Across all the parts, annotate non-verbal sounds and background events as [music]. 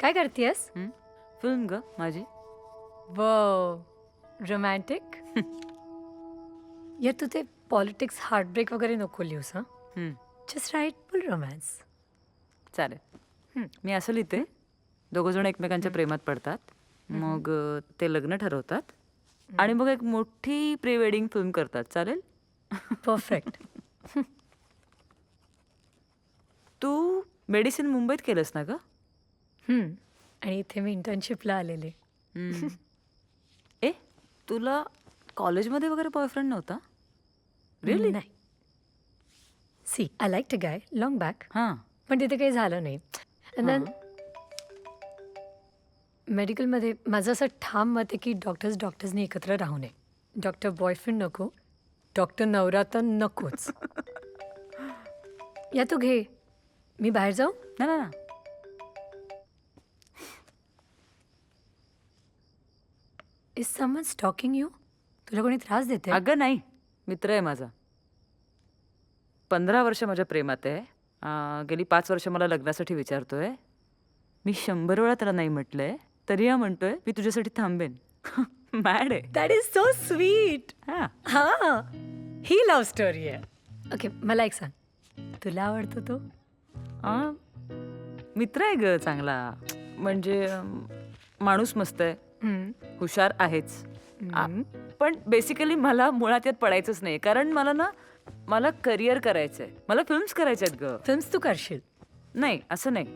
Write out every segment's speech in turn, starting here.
काय करतेस फिल्म ग माझी. व रोमॅन्टिक. यार तू ते पॉलिटिक्स हार्टब्रेक वगैरे नको लिहूस हां. जस्ट राईट फुल रोमॅन्स चालेल. मी असं लिहिते. दोघं जण एकमेकांच्या प्रेमात पडतात. मग ते लग्न ठरवतात. आणि मग एक मोठी प्री वेडिंग फिल्म करतात. चालेल? परफेक्ट [laughs] तू मेडिसिन मुंबईत केलंस ना ग? आणि इथे मी इंटर्नशिपला आलेले. हम्म. [laughs] ए तुला कॉलेजमध्ये वगैरे बॉयफ्रेंड नव्हता? रिअली नाही. See I like to guy long back हां. पण तिथे काही झालं नाही. And then मेडिकलमध्ये माझं असं ठाम मत आहे की डॉक्टर्स डॉक्टर्सनी एकत्र राहू नये. डॉक्टर बॉयफ्रेंड नको डॉक्टर नवरा तर नकोच. [laughs] या तू घे. मी बाहेर जाऊ? ना ना ना. इज समन स्टॉकिंग यू तुला कोणी त्रास देते अगं नाही. मित्र आहे माझा. पंधरा वर्ष माझ्या प्रेमात आहे. गेली पाच वर्ष मला लग्नासाठी विचारतोय. मी शंभर वेळा त्याला नाही म्हटलंय. तरी हा म्हणतोय मी तुझ्यासाठी थांबेन. [laughs] मॅड आहे. दॅट इज सो स्वीट हा. हां. ही लव्ह स्टोरी आहे. ओके मला एक सांग. तुला आवडतो तो? आ, मित्र आहे ग चांगला. म्हणजे अम, माणूस मस्त आहे. हम्म. हुशार आहेच. आ. पण बेसिकली मला मुळात यात पडायचंच नाही. कारण मला ना मला करिअर करायचं आहे मला फिल्म्स करायचे आहेत ग. फिल्म्स तू करशील? नाही असं नाही.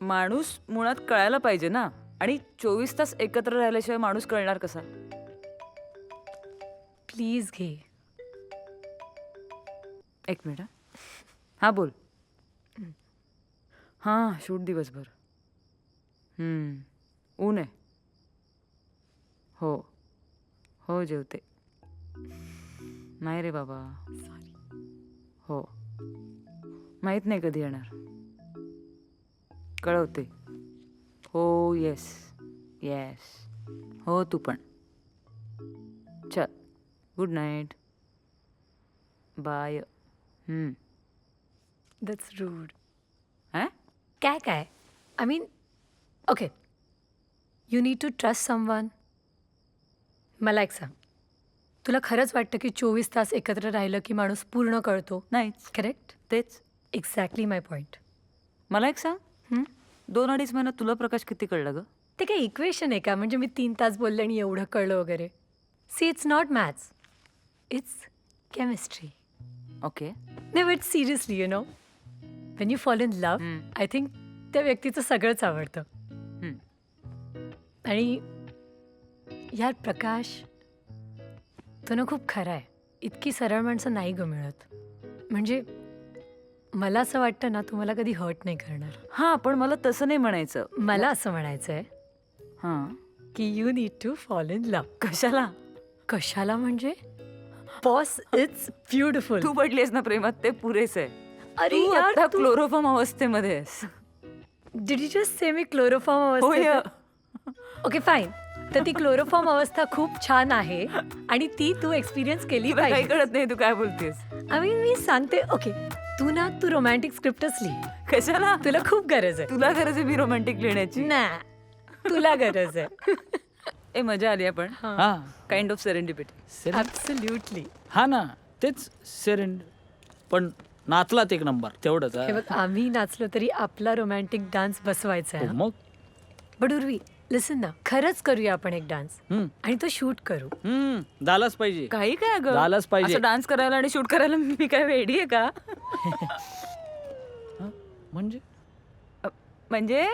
माणूस मुळात कळायला पाहिजे ना. आणि चोवीस तास एकत्र राहिल्याशिवाय माणूस कळणार कसा? प्लीज घे. एक मिनिट हा. हा बोल. हां शूट दिवसभर. हम्म, ऊन आहे. हो हो जेवते नाही रे बाबा। हो। माहीत नाही कधी येणार। कळवते। हो येस येस हो तू पण। चल good night bye hmm. That's rude अं? काय काय I mean okay you need to trust someone मला एक सांग. तुला खरंच वाटतं की चोवीस तास एकत्र राहिलं की माणूस पूर्ण कळतो? नाहीच. करेक्ट तेच. एक्झॅक्टली माय पॉईंट मला एक सांग? दोन अडीच महिन्यात तुला प्रकाश किती कळलं ग? ते काही इक्वेशन आहे का? म्हणजे मी तीन तास बोलले आणि एवढं कळलं वगैरे. See it's not maths it's chemistry okay नाही but seriously you know when you follow in love. I think त्या व्यक्तीचं सगळंच आवडतं. आणि यार प्रकाश तो ना खूप खरा आहे. इतकी सरळ माणसं नाही ग मिळत. म्हणजे मला असं वाटतं ना तू मला कधी हर्ट नाही करणार. हा पण मला तसं नाही म्हणायचं. मला असं म्हणायचं आहे हा. की you need to follow in love कशाला? कशाला म्हणजे? बॉस इट्स ब्युटिफुल तू पडलीस ना प्रेमात ते पुरेस आहे. अरे तू यार आता तू क्लोरोफॉर्म अवस्थेमध्ये आहेस. Did you just say me chloroform. अवस्था ओके फाईन तर ती क्लोरोफॉर्म अवस्था खूप छान आहे आणि ती तू एक्सपिरियन्स केली तुला काही पाहिजे. कळत नाही तू काय बोलतेस. आय मीन मी सांगते ओके. तू ना तू रोमॅन्टिक स्क्रिप्टच लिही. कशाला? तुला खूप गरज आहे. तुला गरज आहे मी रोमॅन्टिक लिहिण्याची? ना तुला गरज आहे. ए मजा आली आपण. हा. Kind of serendipity serene absolutely हा ना तेच सेरेंड पण नाचलात एक नंबर तेवढंच हे. हा. बघ आम्ही नाचलो तरी आपला रोमॅन्टिक डान्स बसवायचा हो, आहे मग? बट उर्वी लिसन ना खरंच करूया आपण एक डान्स हम्म, आणि तो शूट करू. हम्म, झालंच पाहिजे. काही काय ग झालंच पाहिजे. असं डान्स करायला आणि शूट करायला मी काय वेडी आहे का? [laughs] म्हणजे? म्हणजे?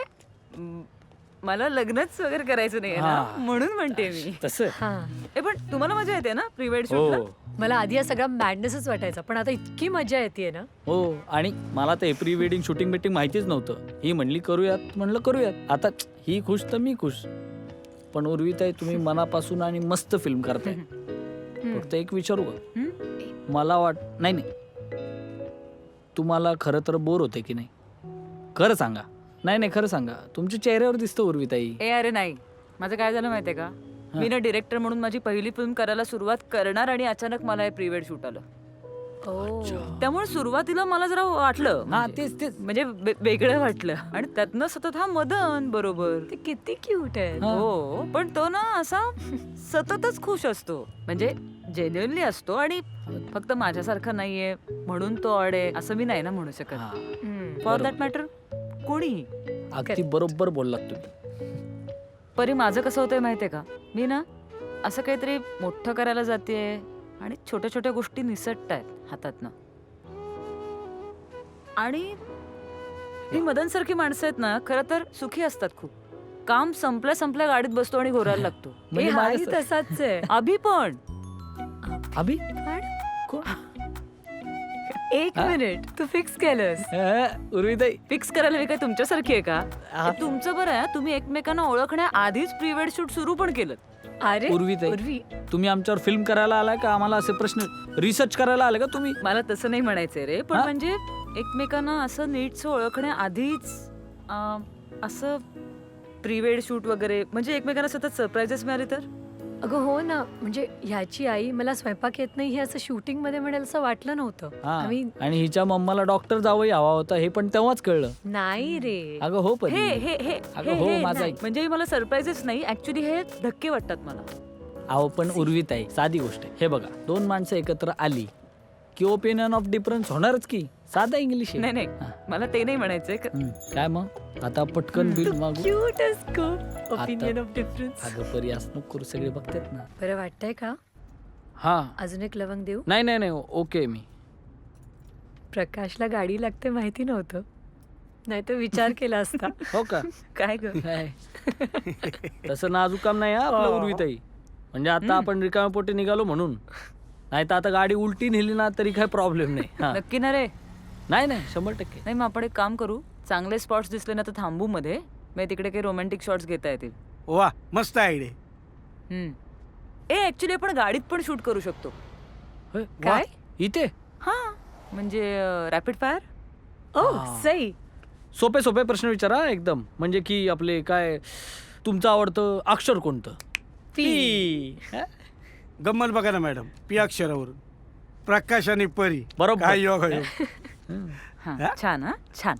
मला लग्नच वगैरे करायचं नाही ना हा. म्हणून म्हणते मी. तसं? हां. ए पण तुम्हाला मजा येते ना प्री वेड शूटला? हो मला आधी हा सगळा मॅडनेसच वाटायचा पण आता इतकी मजा येते ना. हो आणि मला तर प्री वेडिंग शूटिंग बिटिंग माहितीच नव्हतं. ही म्हणली करूयात म्हणलं करूयात. आता ही खुश तर मी खुश. पण उर्विताई तुम्ही मनापासून आणि मस्त फिल्म करताय. फक्त एक विचारू का? मला वाट नाही नाही. तुम्हाला खरं तर बोर होते की नाही? खरं सांगा. नाही नाही खरं सांगा. तुमच्या चेहऱ्यावर दिसतं उर्विताई. ए अरे नाही. माझं काय झालं माहितीये का? मी ना डिरेक्टर म्हणून माझी पहिली फिल्म करायला सुरुवात करणार आणि अचानक मला हे प्री वेड शूट आलं. ओ. त्यामुळे सुरुवातीला मला जरा वाटलं. हा म्हणजे- तेच तेच. म्हणजे वे- वेगळं वाटलं. आणि त्यातनं सतत हा मदन बरोबर. ते किती क्यूट आहे हा. हो पण तो ना असा सततच खुश असतो. म्हणजे जेन्युअनली असतो आणि फक्त माझ्यासारखा नाहीये म्हणून तो ऑड आहे असं मी नाही ना म्हणू शकत. हा. फॉर. दॅट मॅटर कोणीही अगदी. बरोबर बोललात तुम्ही. परी माझं कसं होतंय माहितीये का? मी ना असं काहीतरी मोठं करायला जाते आणि छोट्या छोट्या गोष्टी निसटत आहेत हातातनं. आणि ही मदनसारखी माणसं आहेत ना खरं तर सुखी असतात खूप. काम संपल्या संपल्या गाडीत बसतो आणि घोरायला [laughs] लागतो. हे म्हणजे हाही तसाच आहे. अभि पण. अभि? पण? कोण? एक? मिनिट तू फिक्स केलंस उर्विताई फिक्स करायला मी काय तुमच्यासारखी आहे का हा. तुमचं बरं आहे तुम्ही एकमेकांना ओळखण्याआधीच प्री वेड शूट सुरू पण केलं अरे उर्वीताई. उर्वी तुम्ही आमच्यावर फिल्म करायला आलाय का आम्हाला असे प्रश्न रिसर्च करायला आले का तुम्ही मला तसं नाही म्हणायचंय रे पण हा? म्हणजे एकमेकांना असं नीटचं ओळखण्याआधीच अं, असं प्रीवेड शूट वगैरे म्हणजे एकमेकांना सतत सरप्राईजेस मिळाले तर अगं हो ना. म्हणजे ह्याची आई मला स्वयंपाक येत नाही हे असं शूटिंगमध्ये म्हणेल असं वाटलं नव्हतं. हा. आणि हिच्या मम्माला डॉक्टर जावंही हवा होता हे पण तेव्हाच कळलं. नाही रे. अगं हो पण. हे हे हे अगं हे- हो, हे. माझा नाही. म्हणजे मला सरप्राईजेस नाही ऍक्च्युली हे धक्के वाटतात मला. अहो पण उर्वित आहे साधी गोष्ट आहे. हे बघा दोन माणसं एकत्र आली की ओपिनियन ऑफ डिफरन्स होणारच की? साधा इंग्लिश नाही नाही. मला ते नाही म्हणायचंय. क- काय मग? आता पटकन बिल मागू. क्यूट खूप ओपिनियन ऑफ डिफरन्स अगं परी असं नको करू. सगळे बघतात ना. बरं वाटतंय का? हा. अजून एक लवंग देऊ? नाही नाही नाही. ओके मी. प्रकाशला गाडी लागते माहिती नव्हतं. नाही तर विचार [laughs] केला असता. हो का? काय ग? काय [laughs] तसं नाजूक काम नाही हा आपलं हो. उर्विताई. म्हणजे आता आपण रिकाम्या पोटी निघालो म्हणून. नाही तर आता गाडी उलटी नेली ना तरी काही प्रॉब्लेम नाही. हा. नक्की ना रे. नाही नाही शंभर टक्के. नाही मग आपण एक काम करू. चांगले स्पॉट्स दिसले ना तर थांबू मध्ये. मग तिकडे काही रोमॅन्टिक शॉट्स घेता येतील. वा मस्त आयडिया हम्म. ए ऍक्च्युली आपण गाडीत पण शूट करू शकतो. होय? काय? इथे? हा म्हणजे रॅपिड फायर ओ हा. सई. सोपे सोपे प्रश्न विचारा एकदम. म्हणजे की आपले काय तुमचं आवडतं अक्षर कोणतं? पी. हा? [laughs] गंमत बघा ना मॅडम. पी अक्षरावरून. प्रकाश आणि परी. बरोबर. काय योग योग. [laughs] हा. हा? छान हा? छान.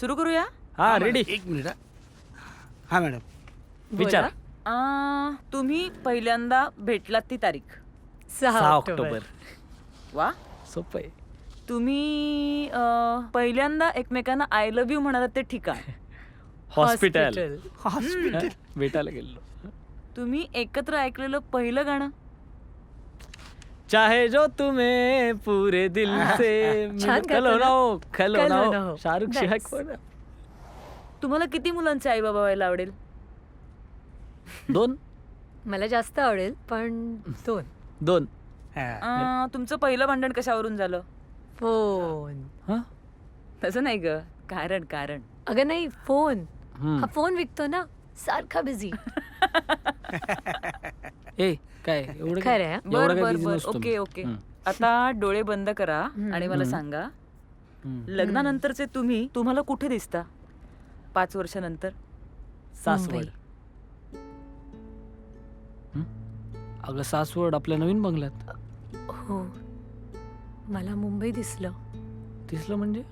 सुरू करूया? हा मॅडम, रेडी एक मिनिट हा. हा मॅडम विचारा. आ, तुम्ही पहिल्यांदा भेटलात ती तारीख. सहा ऑक्टोबर. वा. सोपं आहे. तुम्ही अ, पहिल्यांदा एकमेकांना आय लव्ह यू म्हणालात ते ठिकाण. [laughs] हॉस्पिटल. हॉस्पिटल. हा, भेटायला गेलो तुम्ही एकत्र ऐकलेलं पहिलं गाणं? चाहे जो तुम्हें पूरे दिल से छान गातो खलो ना? हो, खलो ना ना हो. हो. शाहरुख Nice. पण. तुम्हाला किती मुलांचे आई बाबा व्हायला आवडेल दोन मला जास्त आवडेल पण दोन दोन हा. अ, तुमचं पहिलं भांडण कशावरून झालं फोन हा? तसं नाही ग कारण कारण अगं नाही फोन हम्म. हा फोन विकतो ना सारखा बिझी ए काय एवढं काय? हा? बर काय बर busy बर नसतो मी. Okay okay. आता डोळे बंद करा आणि मला हम्म. सांगा. लग्नानंतरचे तुम्ही तुम्हाला कुठे दिसता पाच वर्षानंतर सासवड? अगं सासवड आपल्या नवीन बंगल्यात हो मला मुंबई दिसलं दिसलं म्हणजे